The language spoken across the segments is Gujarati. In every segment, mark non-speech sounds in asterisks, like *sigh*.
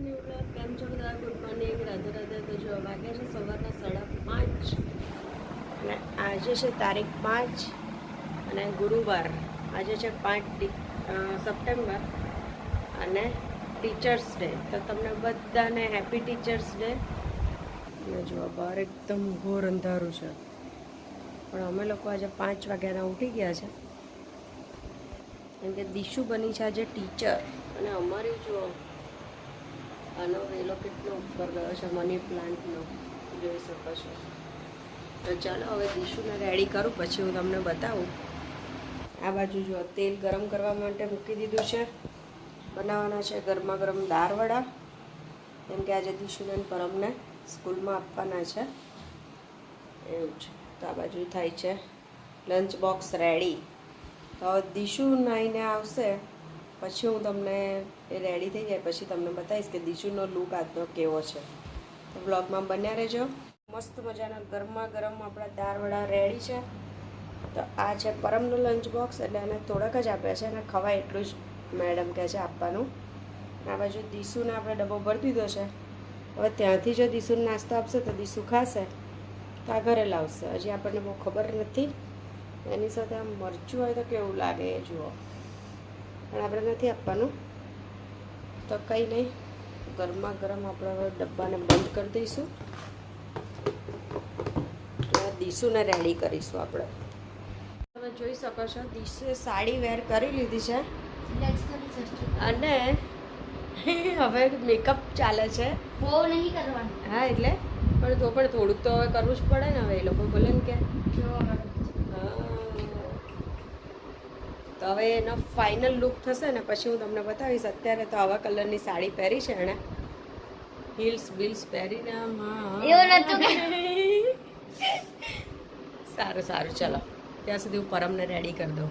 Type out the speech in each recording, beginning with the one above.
ન્યુ કેમ છો બધા ગુડ મોર્નિંગ રાધે રાધે તો વાગ્યા છે સવારના સાડા પાંચ. અને આજે છે તારીખ પાંચ અને ગુરુવાર. આજે છે પાંચ સપ્ટેમ્બર અને ટીચર્સ ડે. તો તમને બધાને હેપી ટીચર્સ ડે. અને જો બહાર એકદમ ઘોર અંધારું છે. પણ અમે લોકો આજે પાંચ વાગ્યાના ઉઠી ગયા છે. કેમ કે દીશુ બની છે આજે ટીચર. અને અમારી જો આનો વેલો કેટલો ઉપર ગયો છે મની પ્લાન્ટનો જોઈ શકો છો. તો ચાલો હવે દીશુને રેડી કરું, પછી હું તમને બતાવું. આ બાજુ જો તેલ ગરમ કરવા માટે મૂકી દીધું છે. બનાવવાના છે ગરમા ગરમ દાળવડા કેમ કે આજે દીશુને પરમને સ્કૂલમાં આપવાના છે. એવું છે. તો આ બાજુ થાય છે. લંચ બોક્સ રેડી તો દીશુ નાહીને આવશે. પછી હું તમને એ રેડી થઈ જાય, પછી તમને બતાવીશ કે દીશુનો લુક આજનો કેવો છે. તો બ્લોગમાં બન્યા રહેજો. મસ્ત મજાના ગરમા ગરમ આપણા દાળવડા રેડી છે. તો આ છે પરમનું લંચ બોક્સ એટલે એને થોડાક જ આપ્યા છે અને ખવાય એટલું જ મેડમ કહે છે આપવાનું. આ બાજુ દીશુને આપણે ડબ્બો ભરી દીધો છે. હવે ત્યાંથી જો દીશુને નાસ્તો આપશે તો દીશુ ખાશે. તો આ ઘરે લાવશે. હજી આપણને બહુ ખબર નથી. એની સાથે આમ મરચું હોય તો કેવું લાગે એ જુઓ. પણ આપણે નથી આપવાનું. તો કંઈ નહીં. ગરમા ગરમ આપણે હવે ડબ્બાને બંધ કરી દઈશું. અને દીશુને રેડી કરીશું આપણે. તમે જોઈ શકો છો દીશુએ સાડી વેર કરી લીધી છે. અને હવે મેકઅપ ચાલે છે. બહુ નહીં કરવાનું. હા એટલે? પણ તો પણ થોડુંક તો હવે કરવું જ પડે ને હવે એ લોકો બોલે ને કે હા. તો હવે એનો ફાઇનલ લુક થશે ને પછી હું તમને બતાવીશ. અત્યારે તો આવા કલરની સાડી પહેરી છે એણે. હિલ્સ બિલ્સ પહેરીને એવું નતું સારું સારું. ચલો ત્યાં સુધી હું પરમને રેડી કરી દઉં.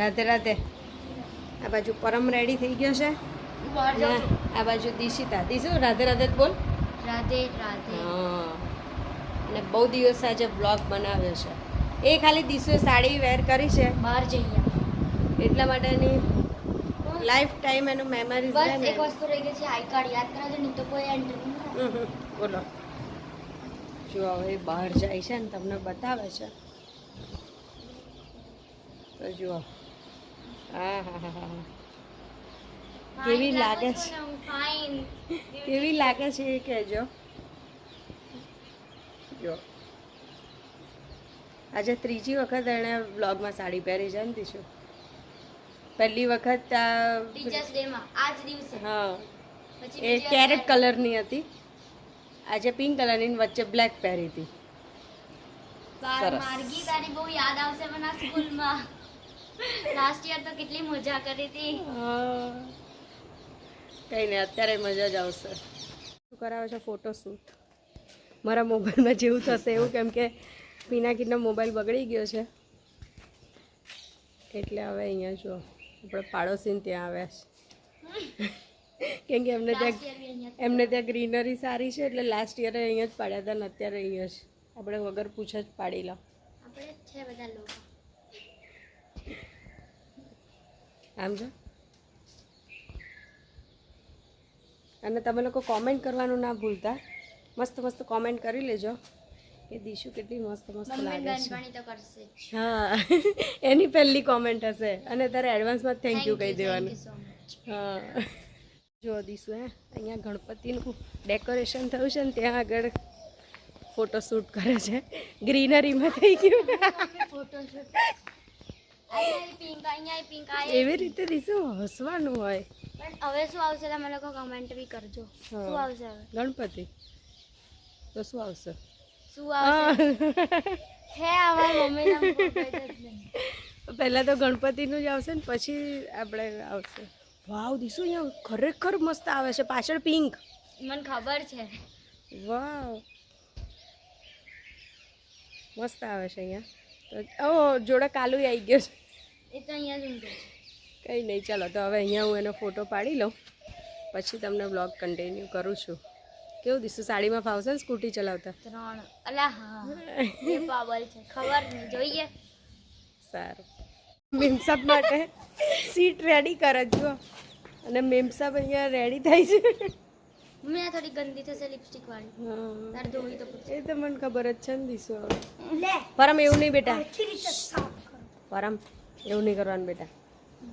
રાધે રાધે. આ બાજુ પરમ રેડી થઈ ગયો છે. આ બાજુ દિશિતા. દિશુ રાધે રાધે બોલ. રાધે રાધે. હા. અને બહુ દિવસ આજે બ્લોગ બનાવ્યો છે. એ ખાલી દિશુએ સાડી વેર કરી છે. બહાર જઈએ એટલા માટે એની લાઈફ ટાઈમ એનું મેમરી બસ એક વસ્તુ રહી ગઈ છે આઈ કાર્ડ યાદ કરાજો નહીં તો કોઈ એન્ટ્રી બોલો. જો હવે બહાર જાય છે ને તમને બતાવે છે. તો જુઓ. કેવી લાગે છે? *laughs* કેવી લાગે છે એ કહેજો. જો. આજે ત્રીજી વખત એણે બ્લોગમાં સાડી પહેરી છે ને દીશું પહેલી વખત ટીચર્સ ડે આજ દિવસે. હા. એ કેરેટ કલરની હતી. આજે પિંક કલરની વચ્ચે બ્લેક પહેરી હતી. સરસ. માર્ગી તારી બહુ યાદ આવશે મને સ્કૂલમાં. લાસ્ટ યર તો કેટલી મજા કરી હતી. કઈ નહીં અત્યારે મજા જ આવશે. શું કરાવે છે ફોટો શૂટ મારા મોબાઈલમાં જેવું થશે એવું કેમ કે પિનાકીનો મોબાઈલ બગડી ગયો છે. એટલે હવે અહીંયા જો આપણે પાડોશીને ત્યાં આવ્યા છે. કેમ કે એમને ત્યાં એમને ત્યાં ગ્રીનરી સારી છે એટલે લાસ્ટ યરે અહીંયા જ પાડ્યા હતા ને અત્યારે અહીંયા જ. આપણે વગર પૂછે જ પાડી લો. આપણે છે બધા લોકો. આમ જો અને તમે લોકો કોમેન્ટ કરવાનું ના ભૂલતા. મસ્ત મસ્ત કોમેન્ટ કરી લેજો. કે દીશુ કેટલી મસ્ત મસ્ત લાગે છે. હા *laughs* એની પહેલી કોમેન્ટ હશે. અને તારે એડવાન્સમાં થેન્ક યુ કહી દેવાનું. હા. *laughs* જો દીશું હે અહીંયા ગણપતિનું ડેકોરેશન થયું છે ને ત્યાં આગળ ફોટોશૂટ કરે છે. ગ્રીનરીમાં થઈ ગયું. *laughs* મમ્મી એવી રીતે દીશુ હસવાનું હોય. પણ હવે શું આવશે તમે લોકો કમેન્ટ બી કરજો. શું આવશે ગણપતિ. તો શું આવશે? શું આવશે? હે. અમારી મમ્મી પહેલાં તો ગણપતિનું જ આવશે ને પછી આપણે આવશે. વાવ દીશુ અહીંયા ખરેખર મસ્ત આવે છે. પાછળ પિંક. મને ખબર છે. વાવ. મસ્ત આવે છે અહીંયા. ઓ જોડે કાલુ આવી ગયો છે. એ તો અહીંયા જ કંઈ નહીં ચાલો તો હવે અહીંયા હું એનો ફોટો પાડી લઉં. પછી તમને બ્લોગ કન્ટિન્યુ કરું છું. કેવું દિશું સાડીમાં ફાવશે ને સ્કૂટી ચલાવતા? ત્રણ અલા હા એ છે ખબર નહીં જોઈએ. સારું. મેમસાબ માટે સીટ રેડી કરે જો અને મેમસાબ અહીંયા રેડી થાય છે. આ થોડી ગંદી થશે લિપસ્ટિક વાળી. તાર ધોવી તો એ તો મને ખબર જ છે ને દીસો પરમ એવું નહીં બેટા. પરમ એવું નહીં કરવાનું બેટા.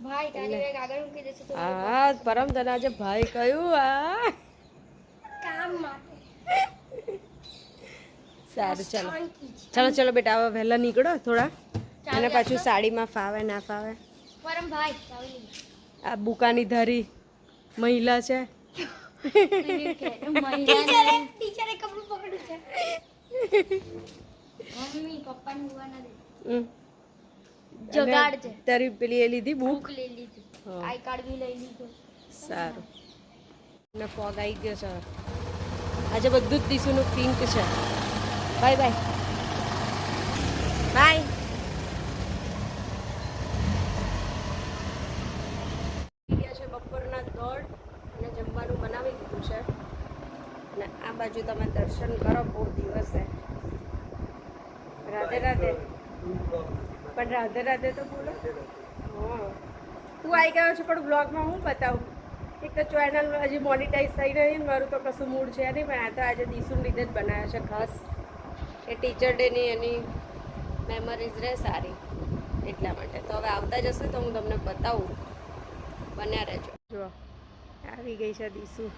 ભાઈ તારી વેગ આગળ મૂકી દેશે તો હા પરમ તને આજે ભાઈ કયું આ કામ માટે. સારું ચલો. ચલો ચલો બેટા હવે વહેલા નીકળો થોડા. અને પાછું સાડીમાં ફાવે ના ફાવે. પરમ ભાઈ આ બુકાની ધરી મહિલા છે. ટીચરે કપડું પકડ્યું છે. મમ્મી પપ્પાને જોવા ના દે. જગાડ છે. તારી પેલી એ લીધી બુક બુક લઈ લીધી. આઈ કાર્ડ બી લઈ લીધું. સારું. ને ફોગ આવી ગયો છે. આજે બધું જ દીસુનું પિંક છે. બાય બાય ગયા છે બપોરના દોડ અને જમવાનું બનાવી દીધું છે અને આ બાજુ તમે દર્શન કરો બહુ દિવસે. રાધે રાધે. પણ રાધે રાધે તો બોલો. તું આવી ગયો છે, પણ બ્લોગમાં હું બતાવું. એક તો ચેનલ હજી મોનિટાઈઝ થઈ રહી ને, મારું તો કશું મૂડ છે નહીં, પણ આ તો આજે દીસુન લીધે જ બનાવ્યો છે ખાસ એ ટીચર ડેની એની મેમરીઝ રહે સારી, એટલા માટે. તો હવે આવતા જશે તો હું તમને બતાવું. બન્યા રહેજો. જો, આવી ગઈ છે દીસુ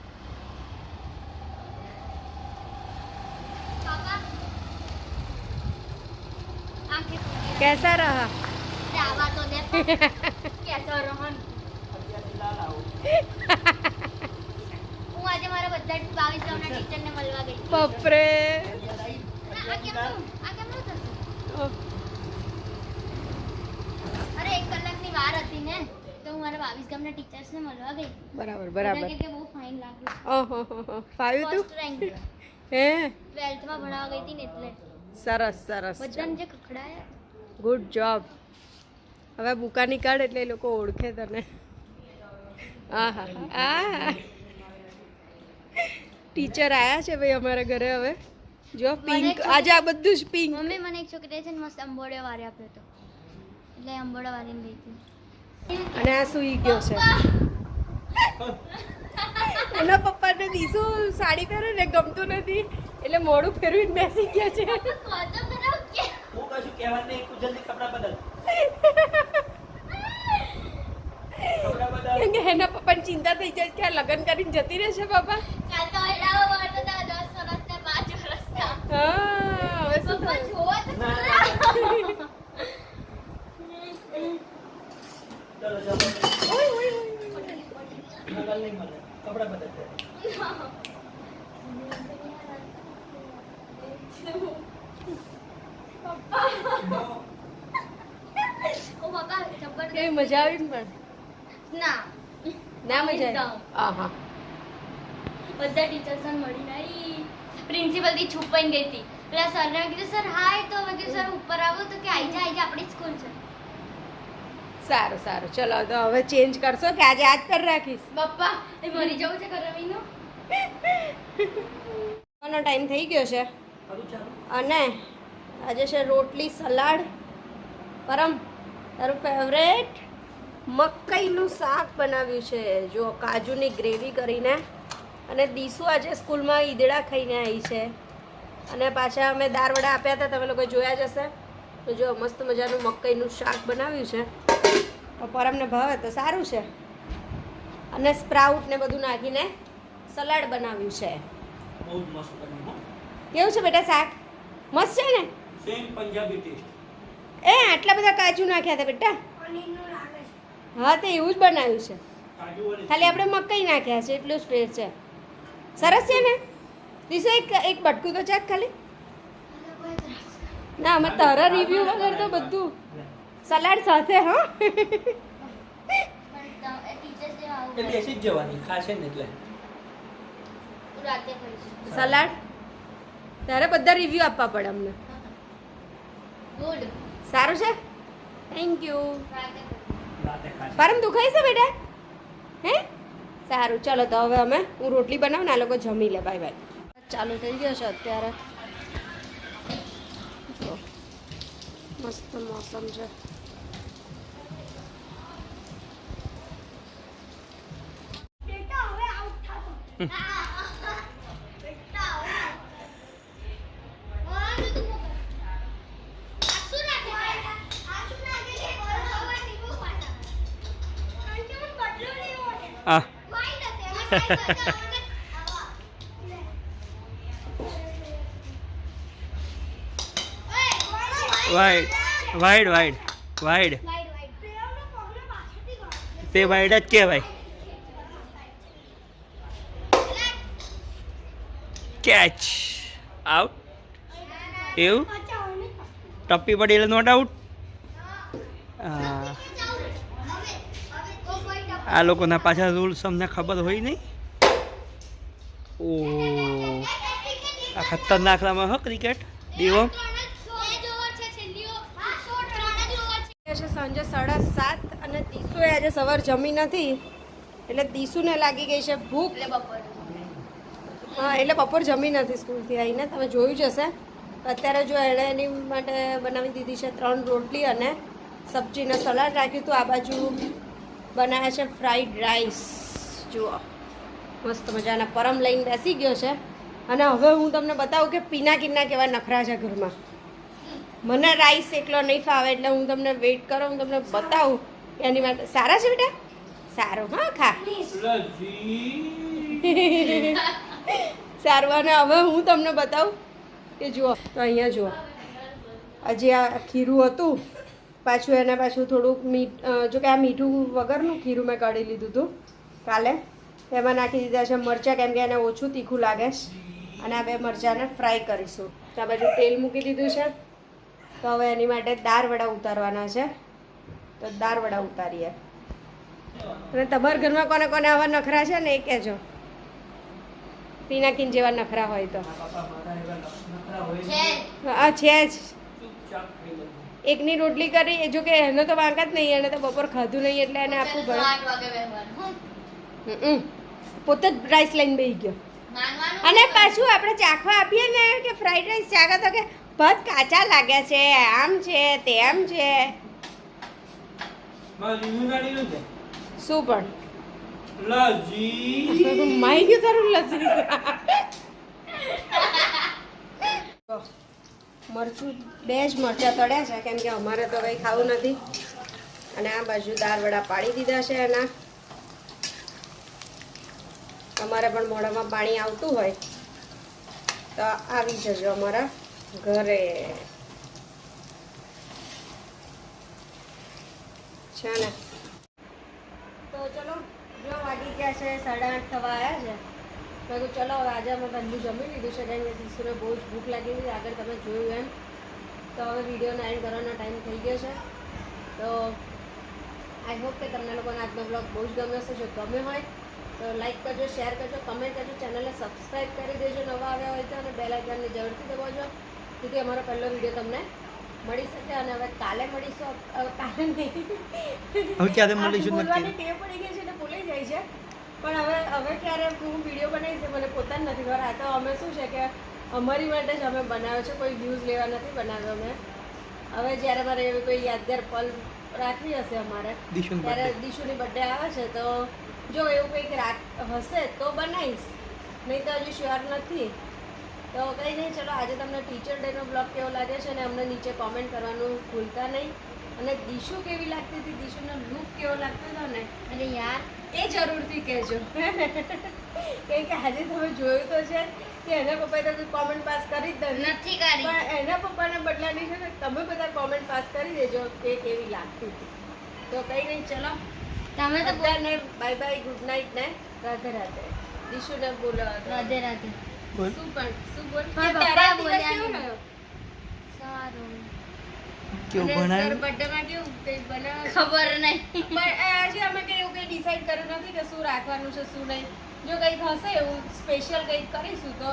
આંખે रहा? રહા આવા તો कैसा રોહન હું આજે મારા બધા બાવીસ ગામના ટીચરને મળવા ગઈ બપરે આ કેમનું આ કેમનું થશે અરે એક કલાકની વાર હતી ને તો હું મારા બાવીસ ગામના ટીચર્સને મળવા ગઈ બરાબર બરાબર કે બહુ ફાઇન લાગ્યું ઓહો ફાવ્યું તું ફર્સ્ટ રેન્ક હે ટ્વેલ્થમાં ભણાવવા ગઈ હતી ને એટલે સરસ સરસ બધાને જે ખખડાયા ગુડ જોબ હવે બુકાની કાઢ એટલે એ લોકો ઓળખે તને. આહા આ ટીચર આવ્યા છે ભાઈ અમારા ઘરે હવે. જો પિંક આજે આ બધું જ પિંક મમ્મી મને એક છોકરીએ છે ને મસ્ત અંબોડે વારે આપ્યો હતો એટલે અંબોડા વારીને ગઈ. હતી અને આ સુઈ ગયો છે. એના પપ્પાને દીસુ સાડી પહેરે ને ગમતું નથી. એટલે મોડું ફેરવીને બેસી ગયા છે. હું કશું કહેવાનું નહીં તું જલ્દી કપડાં બદલ કપડાં બદલ કેમ કે એના પપ્પાને ચિંતા થઈ જાય કે આ લગ્ન કરીને જતી રહેશે બાપા કાલ તો એડાવો વાળતો હતા દસ વર્ષના પાંચ વર્ષના હા હવે શું પપ્પા થાય? જોવો તો ના, ખરા. ચલો ચલો નકલ નહીં મળે કપડાં બદલ કેવી મજા આવી પણ? ના. ના મજા આહા. બધા ટીચર્સ મળીને આવી પ્રિન્સિપલથી છુપાઈ ગઈ હતી. પેલા સરને કીધું સર હાય. તો મેં કીધું સર ઉપર આવો. તો કે આઈ જા આઈ જા આપણી સ્કૂલ છે. સારું સારું. ચલો તો હવે ચેન્જ કરશો કે આજે આજ પર રાખીશ? પપ્પા એ મરી જવું છે કરવીનો નો ટાઈમ થઈ ગયો છે? અને આજે છે રોટલી સલાડ પરમ. તારું ફેવરેટ મકાઈનું શાક બનાવ્યું છે. જો કાજુની ગ્રેવી કરીને અને દીસુ આજે સ્કૂલમાં ઈદડા ખાઈને આવી છે. અને પાછા અમે દારવડા આપ્યા હતા તમે લોકો જોયા જ હશે. તો જો મસ્ત મજાનું મકાઈનું શાક બનાવ્યું છે. તો પરમને ભાવે તો સારું છે. અને સ્પ્રાઉટ ને બધું નાખીને સલાડ બનાવ્યું છે. કેવું છે બેટા શાક? મસ્ત છે ને? Same Punjabi test. એ આટલા બધા કાજુ નાખ્યા હતા બેટા. હા તે એવું જ બનાવ્યું છે. ખાલી આપણે મકાઈ નાખ્યા છે એટલું જ ફેર છે. સરસ છે ને? દિશા એક એક બટકું તો ચાક ખાલી. ના અમે તારા રિવ્યુ વગર તો બધું સલાડ સાથે હા. સલાડ? તારે બધા રિવ્યુ આપવા પડે અમને. ગુડ. સારું છે? થેન્ક યુ પરમ તું ખાઈ છે બેટા? હે? સારું ચાલો તો હવે અમે હું રોટલી બનાવું ને આ લોકો જમી લે બાય બાય ચાલુ થઈ ગયો છે અત્યારે. મસ્ત મોસમ છે. હા. વાઈડ વાઈડ વાઈડ વાઈડ તે વાઈડ જ કહેવાય. કેચ આઉટ એવું? ટપ્પી પડી એટલે નોટ આઉટ આ લોકોના પાછા રૂલ્સ અમને ખબર હોય નહીં. ઓ આ ખતરનાક રમે હો ક્રિકેટ દીવો. છે સાંજે સાડા સાત અને દીસુએ આજે સવાર જમી નથી. એટલે દીસુને લાગી ગઈ છે ભૂખ. હા એટલે બપોર જમી નથી સ્કૂલથી આવીને. તમે જોયું જ હશે. અત્યારે જો એણે એની માટે બનાવી દીધી છે ત્રણ રોટલી અને સબ્જીને સલાડ રાખ્યું હતું. આ બાજુ બનાવ્યા છે ફ્રાઈડ રાઈસ જુઓ, મસ્ત મજાના પરમ લઈને બેસી ગયો છે. અને હવે હું તમને બતાવું કે પીના કિન્ના કેવા નખરા છે ઘરમાં. મને રાઈસ એકલો નહીં ફાવે એટલે હું તમને વેઇટ કરો, હું તમને બતાવું. એની માટે સારા છે બેટા? સારું, હા, ખા. સારું, અને હવે હું તમને બતાવું કે જુઓ, તો અહીંયા જુઓ. હજી આ ખીરું હતું પાછું એને પાછું થોડુંક મીઠ જોકે જો કે આ મીઠું વગરનું ખીરું મેં કાઢી લીધું હતું કાલે. એમાં નાખી દીધા છે મરચાં કેમ કે એને ઓછું તીખું લાગે છે. અને આ બે મરચાંને ફ્રાય કરીશું. તો બાજુ તેલ મૂકી દીધું છે. તો હવે એની માટે દાળ વડા ઉતારવાના છે. તો દાળ વડા ઉતારીએ. અને તમારા ઘરમાં કોને કોને આવા નખરા છે ને એ કહેજો. પીનાકીન જેવા નખરા હોય તો. આ છે જ. એકની રોટલી કરી જો કે એનો તો વાંક જ નહીં એને તો બપોર ખાધું નહીં એટલે એને આપવું પડે. હમ. પોતે જ રાઈસ લઈને બેસી ગયો. અને પાછું આપણે ચાખવા આપીએ ને કે ફ્રાઈડ રાઈસ ચાખા તો કે ભાત કાચા લાગ્યા છે આમ છે તેમ છે. શું પણ? *laughs* માઈ ગયું તારું લસી *laughs* મરચું બે જ મરચાં તળ્યા છે, કેમ કે અમારે તો કંઈ ખાવું નથી. અને આ બાજુ દાળવડા પાડી દીધા છે એના. તમારે પણ મોઢામાં પાણી આવતું હોય તો આવી જજો અમારા ઘરે. છે ને? તો ચલો, જો વાગી ગયા છે સાડા આઠ થવા આવ્યા છે. મેં કહ્યું ચલો હવે આજે અમે વહેલું જમી લીધું છે. કારણ કે દીસુને બહુ જ ભૂખ લાગી હતી આગળ તમે જોયું એમ. તો હવે વિડીયોને એન્ડ કરવાનો ટાઈમ થઈ ગયો છે. તો આઈ હોપ કે તમને લોકોને આજનો બ્લોગ બહુ જ ગમ્યો હશે. જો ગમે હોય તો લાઈક કરજો શેર કરજો કમેન્ટ કરજો ચેનલને સબસ્ક્રાઈબ કરી દેજો નવા આવ્યા હોય તો અને બેલ આઇકનને જરૂરથી દબાવજો જેથી અમારો પહેલો વીડિયો તમને મળી શકે અને હવે કાલે મળીશું કાલે નહીં. હવે ક્યારે મળીશું બોલવાની ટેવ પડી ગઈ છે એટલે ભૂલી જાય છે. પણ હવે હવે ક્યારે હું વીડિયો બનાવીશ મને પોતાને નથી ખબર. આ તો અમે શું છે કે અમારી માટે જ અમે બનાવ્યો છે કોઈ વ્યૂઝ લેવા નથી બનાવ્યો અમે. હવે જ્યારે મારે એવી કોઈ યાદગાર પલ રાખવી હશે અમારે ત્યારે. દીશુની બર્થડે આવે છે તો જો એવું કંઈક રાખ હશે તો બનાવીશ. નહીં તો હજુ શ્યોર નથી. તો કંઈ નહીં ચલો આજે તમને ટીચર ડેનો બ્લોગ કેવો લાગે છે અને અમને નીચે કોમેન્ટ કરવાનું ભૂલતા નહીં. અને દીશુ કેવી લાગતી હતી? દિશુનો લુક કેવો લાગતો હતો ને? અને યાર એ જરૂરથી કહેજો. કેમ કે આજે તમે જોયું તો છે કે એના પપ્પાએ તમે કોમેન્ટ પાસ કરી જ નથી કરી. પણ એના પપ્પાના બદલાની છે ને તમે બધા કોમેન્ટ પાસ કરી દેજો કે કેવી લાગતી હતી. તો કંઈ નહીં ચલો. તમે તો બધાને બાય બાય ગુડ નાઇટ ને. રાધે રાધે. દિશુને બોલો રાધે રાધે. શું પણ શું બોલ? તારા દિવસ બોલ્યા કેવો રહ્યો? સારું. કેવું ભણાય? birthday-માં કેવું? કઈ બનાવ? ખબર નહીં. પણ આજે અમે કંઈ એવું કંઈ decide કર્યું નથી કે શું રાખવાનું છે શું નહીં. જો કંઈક હશે એવું સ્પેશિયલ કંઈક કરીશું તો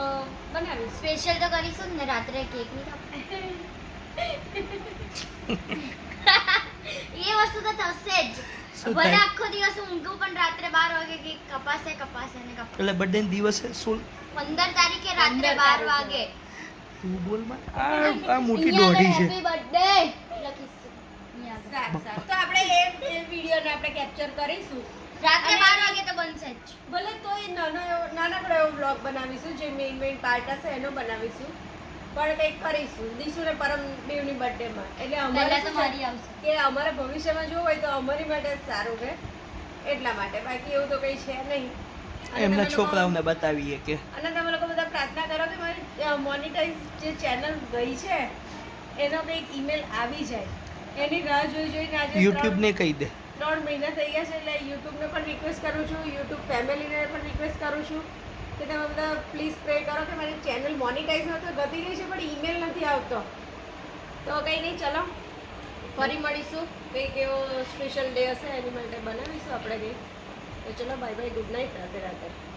બનાવીશું. સ્પેશિયલ તો કરીશું ને રાત્રે કેકની. *laughs* એ વસ્તુ તો થશે જ. ભલે આખો દિવસ ઊંઘું પણ રાત્રે બાર વાગે કે કપાસે કપાસે ને કપાસે એટલે બર્થડે દિવસે શું? પંદર તારીખે રાત્રે 15 બાર વાગે. તું બોલમાં આ આ મોટી દોઢી છે. હેપી બર્થડે લખીશું તો. આપણે એ વિડિયો ને આપણે કેપ્ચર કરીશું. રાતે 12 વાગે તો બનશે જ. ભલે તો એ નાનો એવો નાનકડો એવો બ્લોગ બનાવીશું જે મેઇન મેઇન પાર્ટ હશે એનો બનાવીશું. પણ કંઈક કરીશું. દીશુને પરમ દેવની બર્થડેમાં એટલે અમારે તો મારી આવશે. કે અમારા ભવિષ્યમાં જોવું હોય તો અમારી માટે જ સારું રહે એટલા માટે. બાકી એવું તો કંઈ છે નહીં. એમના છોકરાઓને બતાવીએ કે. અને તમે લોકો બધા પ્રાર્થના કરો કે મારી મોનિટાઈઝ જે ચેનલ ગઈ છે એનો કંઈક ઈમેલ આવી જાય. એની રાહ જોઈ જોઈને આજે યુટ્યુબને કહી દે. ત્રણ મહિના થઈ ગયા છે એટલે યુટ્યુબને પણ રિક્વેસ્ટ કરું છું યુટ્યુબ ફેમિલીને પણ રિક્વેસ્ટ કરું છું કે તમે બધા પ્લીઝ પ્રે કરો કે મારી ચેનલ મોનિટાઈઝ તો ગતી ગઈ છે પણ ઈમેલ નથી આવતો. તો કંઈ નહીં ચલો. ફરી મળીશું. કંઈક એવો સ્પેશિયલ ડે હશે એની માટે બનાવીશું આપણે કંઈક. તો ચલો bye bye good night Radhe Radhe